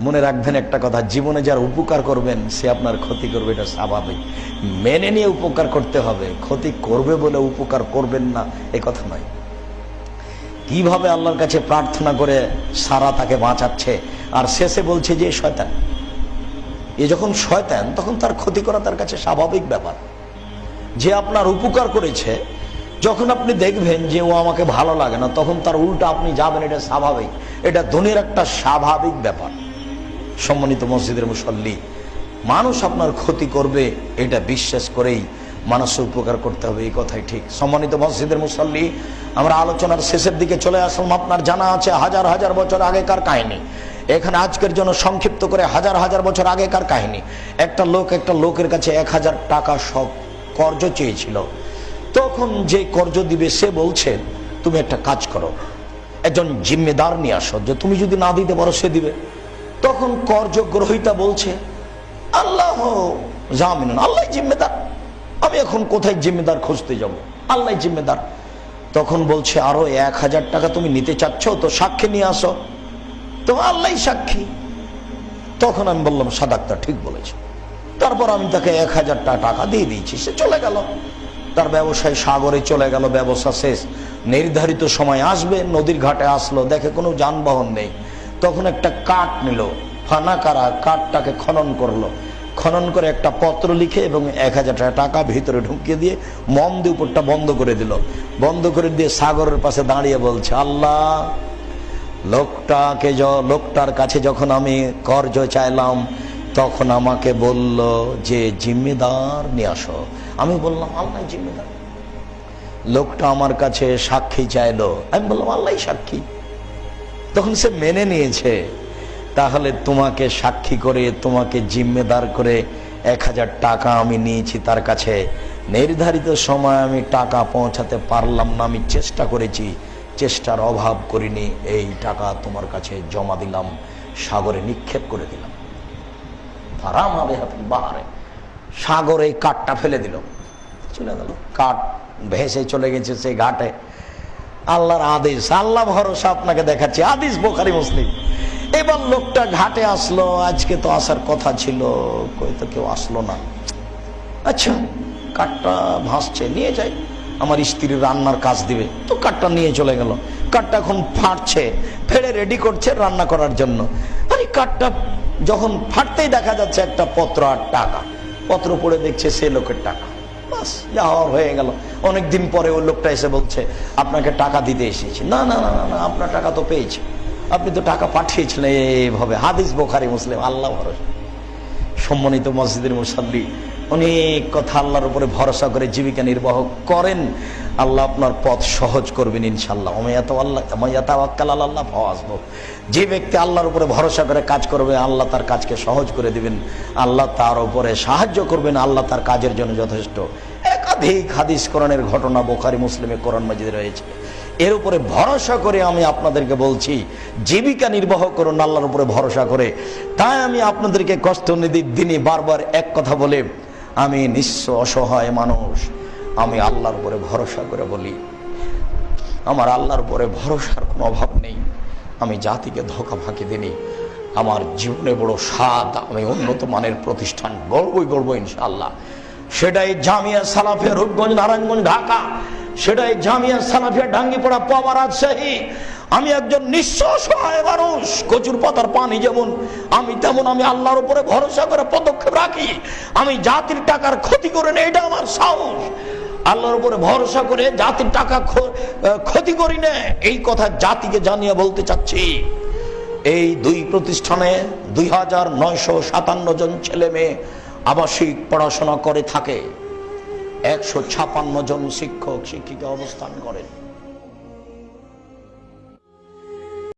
মনে রাখবেন একটা কথা, জীবনে যার উপকার করবেন, সে আপনার ক্ষতি করবে, এটা স্বাভাবিক। মেনে নিয়ে উপকার করতে হবে। ক্ষতি করবে বলে উপকার করবেন না, এ কথা নয়। কীভাবে আল্লাহর কাছে প্রার্থনা করে সারা তাকে বাঁচাচ্ছে? আর শেষে বলছে যে, শয়তান। এ যখন শয়তান, তখন তার ক্ষতি করা তার কাছে স্বাভাবিক ব্যাপার। যে আপনার উপকার করেছে, যখন আপনি দেখবেন যে, ও আমাকে ভালো লাগে না, তখন তার উল্টা আপনি যাবেন, এটা স্বাভাবিক। এটা ধনের একটা স্বাভাবিক ব্যাপার। সম্মানিত মসজিদের মুসল্লি, মানুষ আপনার ক্ষতি করবে, এটা বিশ্বাস করেই মানুষের উপকার করতে হবে, এই কথাই ঠিক। সম্মানিত মসজিদের মুসল্লি, আমরা আলোচনার শেষের দিকে চলে আসলাম। আপনার জানা আছে, হাজার হাজার বছর আগেকার কাহিনী। এখানে আজকের জন্য সংক্ষিপ্ত করে হাজার হাজার বছর আগেকার কাহিনী। একটা লোক একটা লোকের কাছে এক হাজার টাকা সব কর্জ চেয়েছিল। তখন যে কর্জ দিবে, সে বলছে, তুমি একটা কাজ করো, একজন জিম্মেদার নিয়ে আসো। যে তুমি যদি না দিতে পারো, সে দিবে। তখন কর্জ গ্রহিতা বলছে, আল্লাহ জামিন আল্লাহ জিম্মেদার। আমি এখন কোথায় জিম্মেদার খুঁজতে যাব? আল্লাহ জিম্মেদার। তখন বলছে, আরও এক হাজার টাকা তুমি নিতে চাচ্ছ, তো সাক্ষী নিয়ে আসো। তো আল্লাহ সাক্ষী। তখন আমি বললাম সাদাক্তা ঠিক বলেছে। তারপর আমি তাকে এক হাজার টাকা দিয়ে দিয়েছি, সে চলে গেল। তার ব্যবসায় সাগরে চলে গেল, ব্যবসা শেষ। নির্ধারিত সময় আসবে, নদীর ঘাটে আসলো, দেখে কোনো যানবাহন নেই। তখন একটা কাঠ নিল। ফানাকারা কাঠটাকে খনন করল। খনন করে একটা পত্র লিখে এবং এক হাজার টাকা ভিতরে ঢুকিয়ে দিয়ে মম দিয়ে উপরটা বন্ধ করে দিল। বন্ধ করে দিয়ে সাগরের পাশে দাঁড়িয়ে বলছে, আল্লাহ, লোকটাকে লোকটার কাছে যখন আমি কর্জ চাইলাম, তখন আমাকে বলল যে, জিম্মেদার নিয়ে আসো। আমি বললাম, আল্লাহ জিম্মেদার। লোকটা আমার কাছে সাক্ষী চাইলো। আমি বললাম আল্লাহ সাক্ষী। তখন সে মেনে নিয়েছে, তাহলে তোমাকে সাক্ষী করে, তোমাকে জিম্মেদার করে এক হাজার টাকা আমি নিয়েছি তার কাছে। নির্ধারিত সময় আমি টাকা পৌঁছাতে পারলাম না, আমি চেষ্টা করেছি, চেষ্টার অভাব করিনি, এই টাকা তোমার কাছে জমা দিলাম, সাগরে নিক্ষেপ করে দিলাম। ফারাম হবে বাহারে, সাগরে কাঠটা ফেলে দিল। চলে গেল। কাঠ ভেসে চলে গেছে সেই ঘাটে। আল্লাহর আদেশ, আল্লাহ ভরসা আপনাকে দেখাচ্ছে। আদিস বোখারি মুসলিম। এবার লোকটা ঘাটে আসলো, আজকে তো আসার কথা ছিল। কই তো কেউ আসলো না। আচ্ছা কাঠটা ভাসছে, নিয়ে যাই। আমার স্ত্রী রান্নার কাজ দিবে। তো কাঠটা নিয়ে চলে গেল। কাঠটা এখন ফাটছে ফেড়ে রেডি করছে রান্না করার জন্য। আরে কাঠটা যখন ফাটতেই দেখা যাচ্ছে একটা পত্র আর টাকা। পত্র পড়ে দেখছে সে লোকের টাকা। বাস, যা হওয়ার হয়ে গেল। অনেকদিন পরে ওই লোকটা এসে বলছে আপনাকে টাকা দিতে এসেছি। না না না না, আপনার টাকা তো পেয়েছি। আপনি তো টাকা পাঠিয়েছিলেন এইভাবে হাদিস বোখারি মুসলিম আল্লাহ ভরসা। সম্মানিত মসজিদের মুসাল্লি অনেক কথা আল্লাহর উপরে ভরসা করে জীবিকা নির্বাহ করেন। আল্লাহ আপনার পথ সহজ করবেন ইনশাল্লাহ আল্লাহ আসব যে ব্যক্তি আল্লাহর উপরে ভরসা করে কাজ করবে আল্লাহ তার কাজকে সহজ করে দিবেন। আল্লাহ তার উপরে সাহায্য করবেন আল্লাহ তার কাজের জন্য যথেষ্ট। একাধিক হাদিস কোরআনের ঘটনা বোখারি, মুসলিমে কোরআন মাজিদ রয়েছে। এর উপরে ভরসা করে আমি আপনাদেরকে বলছি, জীবিকা নির্বাহ করুন, আল্লাহর উপরে ভরসা করে। তাই আমি আপনাদেরকে কষ্ট নিদির দিনই বারবার এক কথা বলে, আমি নিঃস্ব অসহায় মানুষ, আমি আল্লাহর উপরে ভরসা করে বলি। আমার আল্লাহর উপরে ভরসার কোনো অভাব নেই, আমি জাতিকে ধোকা ফাঁকি দিনি, আমার জীবনে বড় স্বাদ, আমি উন্নত মানের প্রতিষ্ঠান গর্বই গর্ব ইনশাআল্লাহ। সেটাই জামিয়া সালাফিয়া রূপগঞ্জ, নারায়ণগঞ্জ, ঢাকা। সেটাই জামিয়া সালাফিয়া ডাঙ্গিপাড়া পাওয়া রাজশাহী আমি একজন নিঃস্ব সহায় মানুষ, কচুর পাতার পানি যেমন। আমি তেমন, আমি আল্লাহর উপরে ভরসা করে পদক্ষেপ রাখি। আমি জাতির টাকার ক্ষতি করে নেই, এটা আমার সাহস। আল্লাহর উপরে ভরসা করে জাতির টাকা ক্ষতি করি না। এই কথা জাতিকে জানিয়ে বলতে চাচ্ছি। এই দুই প্রতিষ্ঠানে দুই হাজার নয়শো সাতান্ন জন ছেলে মেয়ে আবাসিক পড়াশোনা করে থাকে। একশো ছাপান্ন জন শিক্ষক শিক্ষিকা অবস্থান করেন।